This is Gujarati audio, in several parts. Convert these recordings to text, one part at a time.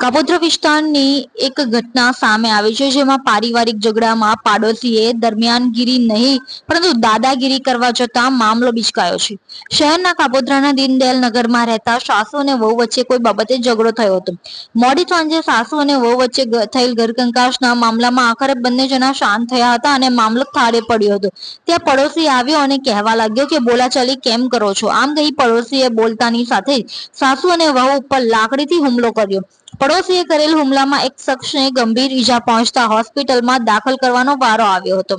કાપોદ્રા વિસ્તારની એક ઘટના સામે આવી છે, જેમાં પારિવારિક ઝઘડામાં પાડોશીએ દરમિયાનગીરી નહીં, પરંતુ દાદાગીરી કરવા જતા મામલો બિચકાયો છે. શહેરના કાપોદ્રાના દીનદયાલ નગરમાં રહેતા સાસુ અને વહુ વચ્ચે કોઈ બાબતે ઝઘડો થયો હતો. મોડી સાંજે સાસુ અને વહુ વચ્ચે થયેલ ઘરકંકાશના મામલામાં આખરે બંને જણા શાંત થયા હતા અને મામલો થાળે પડ્યો હતો. ત્યાં પડોશી આવ્યો અને કહેવા લાગ્યો કે, બોલાચાલી કેમ કરો છો? આમ કહી પડોશીએ બોલતાની સાથે સાસુ અને વહુ ઉપર લાકડીથી હુમલો કર્યો. પડોશીએ કરેલ હુમલામાં એક શખ્સને ગંભીર ઈજા પહોંચતા હોસ્પિટલમાં દાખલ કરવાનો વારો આવ્યો હતો.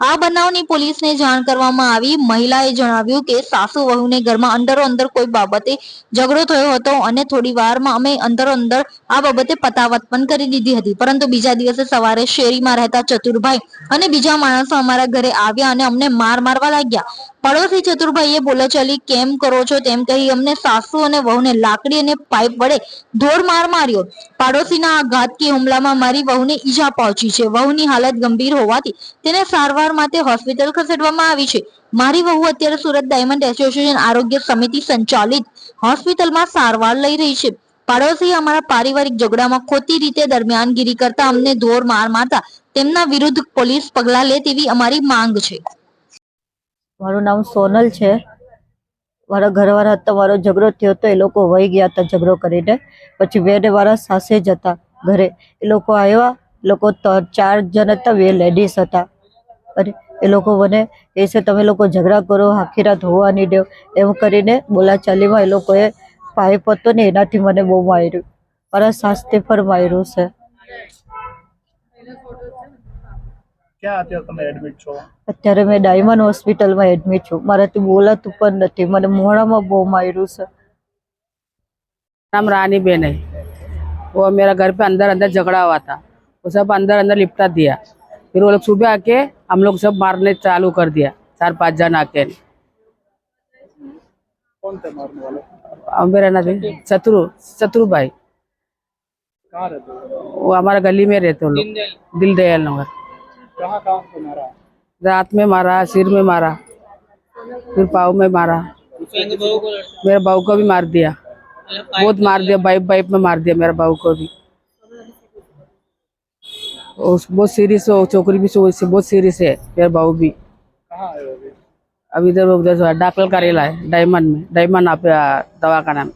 આ બનાવની પોલીસને જાણ કરવામાં આવી. મહિલાએ જણાવ્યું કે સાસુ વહુને ઘરમાં અંદરો અંદર કોઈ બાબતે ઝઘડો થયો હતો અને થોડી વારમાં અમે અંદરો અંદર આ બાબતે પતાવત પણ કરી દીધી હતી. પરંતુ બીજા દિવસે સવારે શેરીમાં રહેતા ચતુરભાઈ અને બીજા માણસો અમારા ઘરે આવ્યા અને અમને માર મારવા લાગ્યા. પડોશી ચતુરભાઈએ બોલાચાલી કેમ કરો છો? તેમ કહી અમને સાસુ અને વહુને લાકડી અને પાઇપ વડે ધોર માર માર્યો. પાડોશીના આ ઘાતકી હુમલામાં મારી વહુને ઈજા પહોંચી છે. વહુની હાલત ગંભીર હોવાથી તેને સારવાર માટે હોસ્પિટલ ખસેડવામાં આવી છે. મારી વહુ અત્યારે સુરત ડાયમંડ એસોસિએશન આરોગ્ય સમિતિ સંચાલિત હોસ્પિટલમાં સારવાર લઈ રહી છે. પાડોશી અમારા પારિવારિક ઝઘડામાં ખોટી રીતે દરમિયાનગીરી કરતા અમને ધોર માર મારતા તેમના વિરુદ્ધ પોલીસ પગલાં લે તેવી અમારી માંગ છે. મારું નામ સોનલ છે. મારા ઘરવાળા હતા, મારો ઝઘડો થયો હતો એ લોકો વહી ગયા હતા ઝઘડો કરીને. પછી બે ને મારા સાસે જ હતા ઘરે. એ લોકો આવ્યા, એ લોકો ચાર જણ હતા, બે લેડીઝ હતા. અને એ લોકો મને એ છે, તમે લોકો ઝઘડા કરો આખી રાત હોવા નહીં દેવ એમ કરીને બોલાચાલીમાં એ લોકોએ પાઇપ હતો ને એનાથી મને બહુ માર્યું. મારા સાસથી પણ માર્યું છે. ક્યાં અત્યારે તમે એડમિટ છો અત્યારે મેં ડાયમંડ હોસ્પિટલમાં એડમિટ છું મારાથી બોલાતું પણ નથી મને મોઢામાં બહુ માર્યું છે नाम रानी बेन है वो मेरा घर पे अंदर अंदर झगड़ा हुआ था वो सब अंदर अंदर लिपटा दिया फिर वो लोग सुबह आके हम लोग सब मारने चालू कर दिया चार पांच जन आके कौन थे मारने वाले अब मेरा नाम शत्रु शत्रु भाई कहाँ रहते हो वो हमारा गली में रहते वो लोग दिल दयाल नगर कहाँ कहाँ मारा? रात में मारा सिर में मारा फिर पाँव में मारा। मेरे बहू को भी मार दिया। बहुत मार दिया बाइप बाइप में मार दिया मेरा बहू को भी। बहुत सीरियस हो छोकरी भी सो- बहुत सीरियस है मेरा बहू भी। कहाँ आए हो अभी अब इधर उधर डाकल करेला है डायमंड में। डायमंड आप दवा का नाम